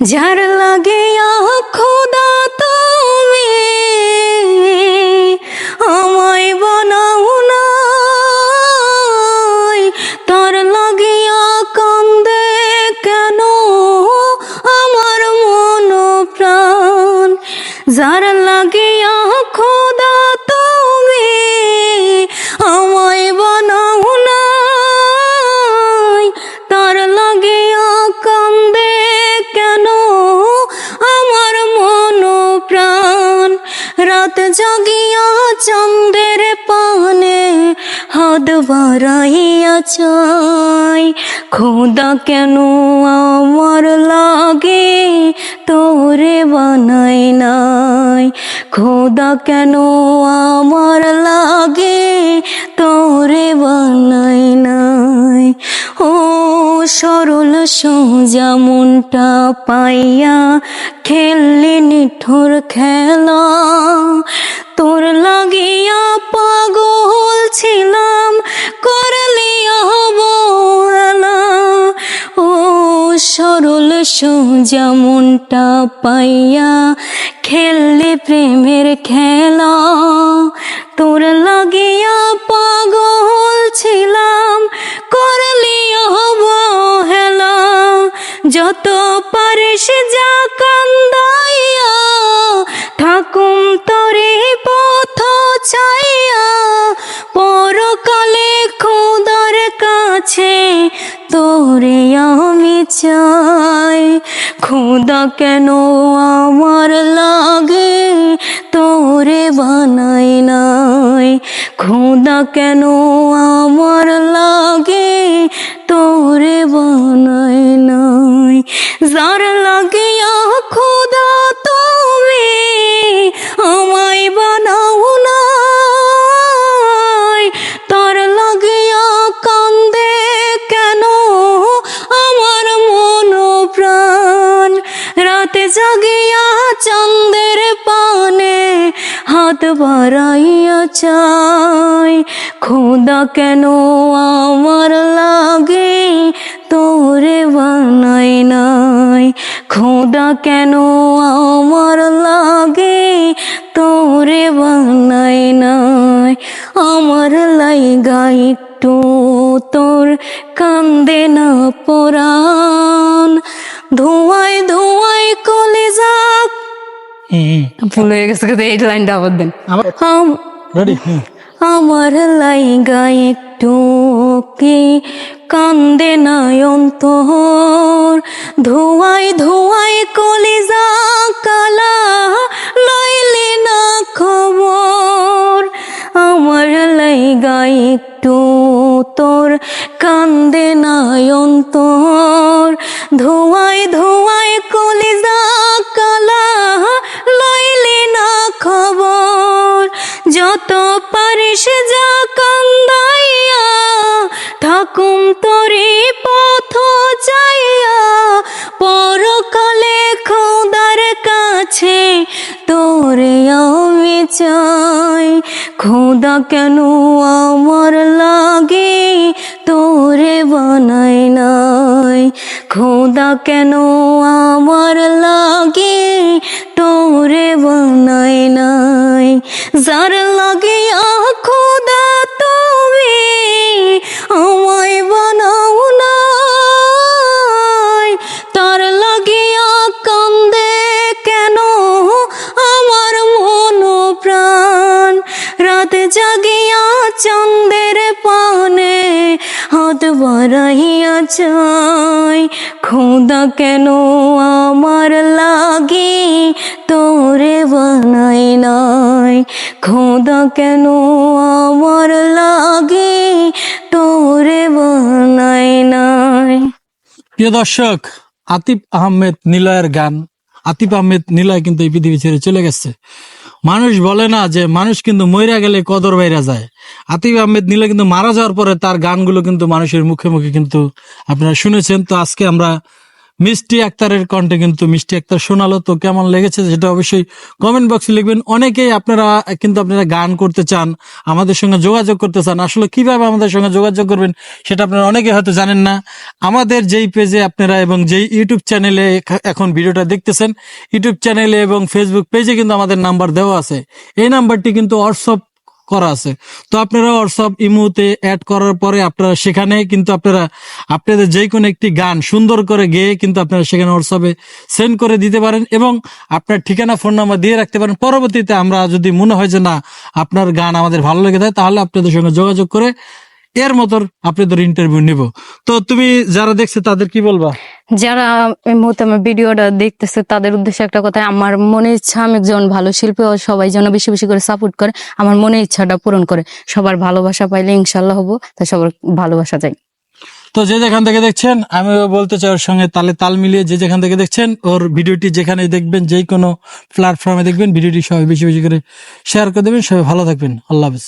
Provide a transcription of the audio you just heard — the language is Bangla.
যার লাগে খোদা রাত জাগিয়া চন্দ্রের পানে হাত বাড়াইয়া চাই। খোদা কেন আমার লাগে তোরে বানাই নাই? খোদা কেন আমার লাগে তোরে বানাই নাই? ও সরল সোজা মনটা পাইয়া খেললি নিঠুর খেলা। তোর লাগিয়া পাগল ছিলাম, করলি অবহেলা। ও সরল সোজা মনটা পাইয়া খেললি প্রেমের খেলা। তোর লাগিয়া পাগল যত পারিস যা কান্দাইয়া ঠাকুম তোরে পথ চাইয়া পরকালে খোদার কাছে তোরে আমি চাই। খোদা কেন আমার লাগে তোরে বানাই নাই? খোদা কেন আমার লাগে তোরে বানাই নাই। যার লাগিয়া খোদা তুমি আমায় বানাও নাই। তার লাগিয়া কান্দে কেন আমার মন প্রাণ রাতে জাগিয়া চন্দের পানে হাত বাড়াইয়া চাই। খোদা কেন আমার লাগে তোরে বানাই নাই। খোদা কেন আমার লাগে? তোরে বানাই নাই। আমার লাইগা একটু তোর কান্দে না পরাণ। ধোঁয়ায় ধোঁয়ায় কলে যাক। ভুল হয়ে গেছে এই লাইনটা আবার দেন। আমার লাইগা একটু কি কান্দে নাই অন্তর? ধোয়াই ধোয়াই কলিজা কালা লইলে না খবর? আমার লাইগা একটু তোর কান্দে নাই অন্তর। ধোয়াই ধোয়াই কলিজা কালা লইলে না খবর? যত ঠাকুম তোরে পথ চাইয়া পরকালে খোদার কাছে তোরে আমি চাই। খোদা কেন আমার লাগে তোরে বানাই নাই? খোদা কেন আমার লাগে তোরে বানাই নাই? যার লাগে চাই। খোদা কেন আমার লাগে তোরে বানাই নাই? খোদা কেন আমার লাগে তোরে বানাই নাই? প্রিয় দর্শক, আতিফ আহমেদ নিলয়ের গান, আতিফ আহমেদ নিলয় কিন্তু এই পৃথিবী ছেড়ে চলে গেছে। মানুষ বলে না যে মানুষ কিন্তু মইরা গেলে কদর বাইরা যায়। আতিফ আহমেদ নিলে কিন্তু মারা যাওয়ার পরে তার গানগুলো কিন্তু মানুষের মুখে মুখে কিন্তু আপনারা শুনেছেন। তো আজকে আমরা মিষ্টি আক্তারের কণ্ঠে কিন্তু মিষ্টি আক্তার শোনালো। তো কেমন লেগেছে সেটা অবশ্যই কমেন্ট বক্সে লিখবেন। অনেকেই আপনারা কিন্তু আপনারা গান করতে চান, আমাদের সঙ্গে যোগাযোগ করতে চান। আসলে কীভাবে আমাদের সঙ্গে যোগাযোগ করবেন সেটা আপনারা অনেকে হয়তো জানেন না। আমাদের যেই পেজে আপনারা এবং যেই ইউটিউব চ্যানেলে এখন ভিডিওটা দেখতেছেন ইউটিউব চ্যানেলে এবং ফেসবুক পেজে কিন্তু আমাদের নাম্বার দেওয়া আছে। এই নাম্বারটি কিন্তু হোয়াটসঅ্যাপ করা আছে। তো আপনারা হোয়াটসঅ্যাপ ইমোতে অ্যাড করার পরে আপনারা সেখানে কিন্তু আপনারা, আপনাদের যে কোনো একটি গান সুন্দর করে গেয়ে কিন্তু আপনারা সেখানে হোয়াটসঅ্যাপে সেন্ড করে দিতে পারেন এবং আপনার ঠিকানা ফোন নাম্বার দিয়ে রাখতে পারেন। পরবর্তীতে আমরা যদি মনে হয় যে না, আপনার গান আমাদের ভালো লেগে থাকে তাহলে আপনাদের সঙ্গে যোগাযোগ করে এর মতন আপনাদের ইন্টারভিউ নিব। তো তুমি যারা দেখছে তাদের কি বলবা? যারা এই মুহূর্তে আমার ভিডিওটা দেখতেছে তাদের উদ্দেশ্যে একটা কথা আমার মনের ইচ্ছা আমি একজন ভালো শিল্পী ও সবাই যেন বেশি বেশি করে সাপোর্ট করে আমার মনের ইচ্ছাটা পূরণ করে। সবার ভালোবাসা পাইলে ইনশাল্লাহ হব তা সবার ভালোবাসা চাই। তো যে যেখান থেকে দেখছেন আমি বলতে চাই ওর সঙ্গে তালে তাল মিলিয়ে যে যেখান থেকে দেখছেন ওর ভিডিওটি যেখানে দেখবেন যেই কোনো প্ল্যাটফর্মে দেখবেন ভিডিওটি সবাই বেশি বেশি করে শেয়ার করে দেবেন সবাই ভালো থাকবেন। আল্লাহ হাফিজ।